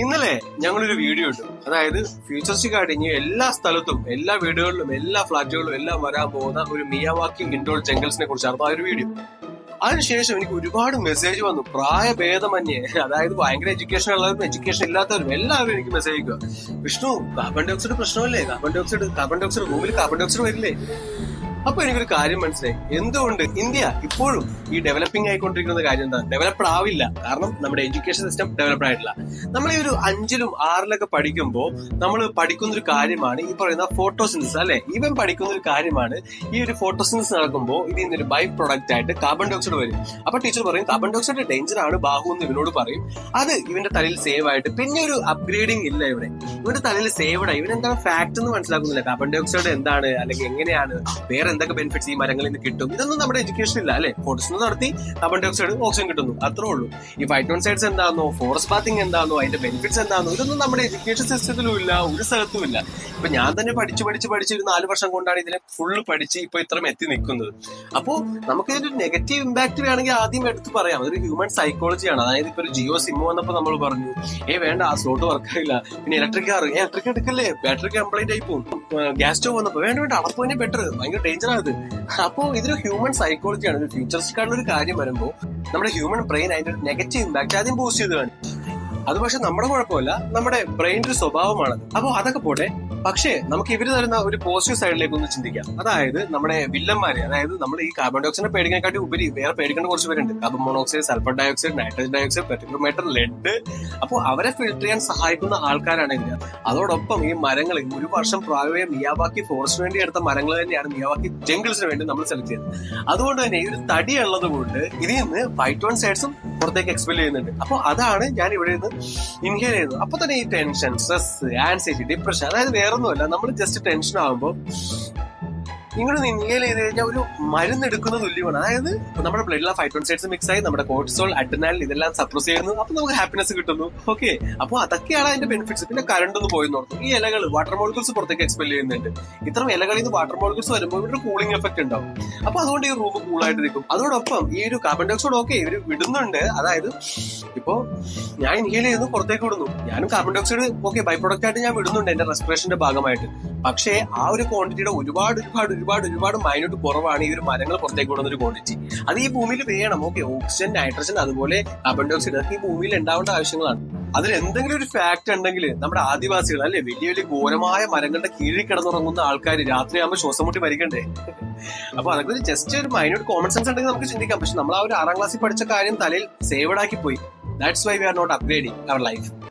ഇന്നലെ ഞങ്ങളൊരു വീഡിയോ ഇട്ടു. അതായത് ഫ്യൂച്ചറിസ്റ്റിക് ആയിട്ട് ഇനി എല്ലാ സ്ഥലത്തും എല്ലാ വീടുകളിലും എല്ലാ ഫ്ളാറ്റുകളിലും എല്ലാം വരാൻ പോകുന്ന ഒരു മിയാവാക്കി ഇൻഡോൾ ജംഗിൾസിനെ കുറിച്ചായിരുന്നു ആ ഒരു വീഡിയോ അതിനുശേഷം എനിക്ക് ഒരുപാട് മെസ്സേജ് വന്നു. പ്രായഭേദമന്യേ. അതായത് ഭയങ്കര എഡ്യൂക്കേഷൻ ഉള്ളവരും എഡ്യൂക്കേഷൻ ഇല്ലാത്തവരും എല്ലാവരും എനിക്ക് മെസ്സേജ് അയക്കുക. വിഷ്ണു കാർബൺ ഡയോക്സൈഡ് പ്രശ്നമല്ലേ? കാർബൺ ഡയോക്സൈഡ് കാർബൺ ഡയോക്സൈഡ് ഭൂമിയിൽ കാർബൺ ഡയോക്സൈഡ് വരില്ലേ? അപ്പൊ എനിക്കൊരു കാര്യം മനസ്സിലായി. എന്തുകൊണ്ട് ഇന്ത്യ ഇപ്പോഴും ഈ ഡെവലപ്പിംഗ് ആയിക്കൊണ്ടിരിക്കുന്ന കാര്യം എന്താ? ഡെവലപ്ഡ് ആവില്ല. കാരണം നമ്മുടെ എഡ്യൂക്കേഷൻ സിസ്റ്റം ഡെവലപ്ഡ് ആയിട്ടില്ല. നമ്മൾ ഈ ഒരു അഞ്ചിലും ആറിലൊക്കെ പഠിക്കുമ്പോൾ നമ്മൾ പഠിക്കുന്ന ഒരു കാര്യമാണ് ഈ പറയുന്ന ഫോട്ടോസിൻസ് അല്ലെ? ഇവൻ പഠിക്കുന്ന ഒരു കാര്യമാണ് ഈ ഒരു ഫോട്ടോസിൻസ് നടക്കുമ്പോൾ ഇതിൽ നിന്നൊരു ബൈ പ്രൊഡക്റ്റ് ആയിട്ട് കാർബൺ ഡയോക്സൈഡ് വരും. അപ്പൊ ടീച്ചർ പറയും കാർബൺ ഡയോക്സൈഡ് ഡേഞ്ചർ ആണ്. ബാഹു എന്ന് ഇവനോട് പറയും. അത് ഇവന്റെ തലയിൽ സേവ് ആയിട്ട് പിന്നെ ഒരു അപ്ഗ്രേഡിംഗ് ഇല്ല ഇവിടെ. ഇവന്റെ തലയിൽ സേവ് ഇവൻ എന്താണ് ഫാക്ട് എന്ന് മനസ്സിലാക്കുന്നില്ല. കാർബൺ ഡയോക്സൈഡ് എന്താണ്? അല്ലെങ്കിൽ എങ്ങനെയാണ്? വേറെ എന്തൊക്കെ ബെനിഫിറ്റ്സ് ഈ മരങ്ങളിൽ നിന്ന് കിട്ടും? ഇതൊന്നും നമ്മുടെ എഡ്യൂക്കേഷൻ ഇല്ല അല്ലെ? ഫോട്ടോസ് നടത്തി കാർബൺ ഡൈ ഓക്സൈഡ് ഓക്സിജൻ കിട്ടുന്നു. അത്രേ ഉള്ളൂ. ഈ ഫൈറ്റോൺസൈഡ്സ് എന്താണോ ഫോറസ്റ്റ് ബാത്തിങ് എന്താണോ അതിന്റെ ബെനിഫിറ്റ്സ് എന്താണോ ഇതൊന്നും നമ്മുടെ എഡ്യൂക്കേഷൻ സിസ്റ്റത്തിലും ഇല്ല ഒരു സ്ഥലത്തും ഇല്ല. ഇപ്പൊ ഞാൻ തന്നെ പഠിച്ചു പഠിച്ച് പഠിച്ച് ഒരു നാല് വർഷം കൊണ്ടാണ് ഇതിനെ ഫുള്ള് പഠിച്ച് ഇപ്പൊ ഇത്രയും എത്തി നിൽക്കുന്നത്. അപ്പോ നമുക്ക് ഇതിന്റെ നെഗറ്റീവ് ഇമ്പാക്ട് വേണമെങ്കിൽ ആദ്യം എടുത്ത് പറയാം. അതൊരു ഹ്യൂമൻ സൈക്കോളജിയാണ് അതായത് ഇപ്പൊ ഒരു ജിയോ സിം വന്നപ്പോ നമ്മൾ പറഞ്ഞു ഏ വേണ്ട ആ സ്ലോട്ട് വർക്കായില്ല പിന്നെ ഇലക്ട്രിക് കാർ ഇലക്ട്രിക് എടുക്കല്ലേ? ബാറ്ററി കംപ്ലൈന്റ് ആയി പോകും. ഗ്യാസ് സ്റ്റോവ് വന്നപ്പോ വേണ്ട വേണ്ട അടപ്പ് തന്നെ ബെറ്റർ ഭയങ്കര ഡേഞ്ചർ ആണ് ഇത്. അപ്പോ ഇതൊരു ഹ്യൂമൻ സൈക്കോളജിയാണ് ഒരു ഫ്യൂച്ചറിസ്റ്റിക് ആയിട്ടുള്ള ഒരു കാര്യം വരുമ്പോൾ നമ്മുടെ ഹ്യൂമൻ ബ്രെയിൻ അതിന്റെ നെഗറ്റീവ് ഇമ്പാക്ട് ആദ്യം പോസ്റ്റ് ചെയ്ത് വേണം അത് പക്ഷെ നമ്മുടെ കുഴപ്പമില്ല. നമ്മുടെ ബ്രെയിന്റെ ഒരു സ്വഭാവമാണ് അപ്പോൾ അതൊക്കെ പോട്ടെ പക്ഷേ നമുക്ക് ഇവർ തരുന്ന ഒരു പോസിറ്റീവ് സൈഡിലേക്ക് ഒന്ന് ചിന്തിക്കാം. അതായത് നമ്മുടെ വില്ലന്മാരെ അതായത് നമ്മൾ ഈ കാർബൺ ഡൈ ഓക്സൈഡിനെ പേടിക്കാനായിട്ട് ഉപരി വേറെ പേടിക്കേണ്ട കുറച്ച് പേരുണ്ട്. Carbon monoxide sulphur dioxide nitrogen dioxide പെട്രോമീറ്റർ lead അപ്പോൾ അവരെ ഫിൽട്ടർ ചെയ്യാൻ സഹായിക്കുന്ന ആൾക്കാരാണ് ഇന്ത്യ അതോടൊപ്പം ഈ മരങ്ങൾ ഒരു വർഷം പ്രായമായ മിയാവാക്കി ഫോറസ്റ്റ് വേണ്ടി എടുത്ത മരങ്ങൾ തന്നെയാണ് മിയാവാക്കി ജംഗിൾസിന് വേണ്ടി നമ്മൾ സെലക്ട് ചെയ്യുന്നത്. അതുകൊണ്ട് തന്നെ ഈ ഒരു തടി ഉള്ളത് കൊണ്ട് ഇതിൽ നിന്ന് ഫൈറ്റോൺ സൈഡ്സും പുറത്തേക്ക് എക്സ്പെൽ ചെയ്യുന്നുണ്ട്. അപ്പോൾ അതാണ് ഞാൻ ഇവിടെ നിന്ന് ഇൻഹേൽ ചെയ്യുന്നത്. അപ്പൊ തന്നെ ഈ ടെൻഷൻ സ്ട്രെസ് ആൻസൈറ്റി ഡിപ്രഷൻ അതായത് വേറൊന്നുമല്ല. നമ്മൾ ജസ്റ്റ് ടെൻഷൻ ആകുമ്പോൾ ഇങ്ങനെ ഇൻഹേൽ ചെയ്ത് കഴിഞ്ഞാൽ ഒരു മരുന്ന് എടുക്കുന്ന തുല്യമാണ്. അതായത് നമ്മുടെ ബ്ലഡിലെ ഫൈറ്റോൺസൈഡ്സ് മിക്സ് ആയി നമ്മുടെ കോർട്ടിസോൾ അഡ്രനാൽ ഇതെല്ലാം സപ്രസ് ചെയ്യുന്നു. അപ്പൊ നമുക്ക് ഹാപ്പിനെസ് കിട്ടുന്നു. ഓക്കെ അപ്പൊ അതൊക്കെയാണ് അതിന്റെ ബെനിഫിറ്റ്സ് പിന്നെ കറണ്ട് ഒന്ന് പോയി നോർത്തു ഈ ഇലകൾ വാട്ടർ മോളിക്യൂൾസ് പുറത്തേക്ക് എക്സ്പെൽ ചെയ്യുന്നുണ്ട്. ഇത്തരം ഇലകളിൽ നിന്ന് വാട്ടർ മോളിക്യൂൾസ് വരുമ്പോൾ ഇവിടെ ഒരു കൂളിംഗ് എഫക്ട് ഉണ്ടാവും. അപ്പൊ അതുകൊണ്ട് ഈ റൂം കൂൾ ആയിട്ട് നിൽക്കും. അതോടൊപ്പം ഈ ഒരു കാർബൺ ഡയോക്സൈഡ് ഓക്കെ ഇവർ വിടുന്നുണ്ട്. അതായത് ഇപ്പോ ഞാൻ ഇൻഹേൽ ചെയ്യുന്നു പുറത്തേക്ക് വിടുന്നു. ഞാനും carbon dioxide okay by product ആയിട്ട് ഞാൻ വിടുന്നുണ്ട് എന്റെ റെസ്പിറേഷന്റെ ഭാഗമായിട്ട്. പക്ഷേ ആ ഒരു ക്വാണ്ടിറ്റിയുടെ ഒരുപാട് ഒരുപാട് ഒരുപാട് ഒരുപാട് മൈനോട്ട് കുറവാണ് ഈ ഒരു മരങ്ങൾ പുറത്തേക്ക് വിടുന്ന ഒരു ക്വാണ്ടിറ്റി അത് ഈ ഭൂമിയിൽ വേണം. ഓക്കെ ഓക്സിജൻ നൈട്രജൻ അതുപോലെ കാർബൺ ഡൈ ഓക്സൈഡ് അതൊക്കെ ഈ ഭൂമിയിൽ ഉണ്ടാവേണ്ട ആവശ്യങ്ങളാണ്. അതിൽ എന്തെങ്കിലും ഒരു ഫാക്ട് ഉണ്ടെങ്കിൽ നമ്മുടെ ആദിവാസികൾ അല്ലെ? വലിയ വലിയ ഘോരമായ മരങ്ങളുടെ കീഴിൽ കിടന്നുറങ്ങുന്ന ആൾക്കാർ രാത്രിയാകുമ്പോൾ ശ്വാസം മുട്ടി മരിക്കണ്ടേ? അപ്പൊ അതൊക്കെ ജസ്റ്റ് ഒരു മൈനോട്ട് കോമൺ സെൻസ് ഉണ്ടെങ്കിൽ നമുക്ക് ചിന്തിക്കാം. പക്ഷെ നമ്മൾ ആ ഒരു ആറാം ക്ലാസ്സിൽ പഠിച്ച കാര്യം തലയിൽ സേവഡാക്കി പോയി. That's why we are not upgrading our life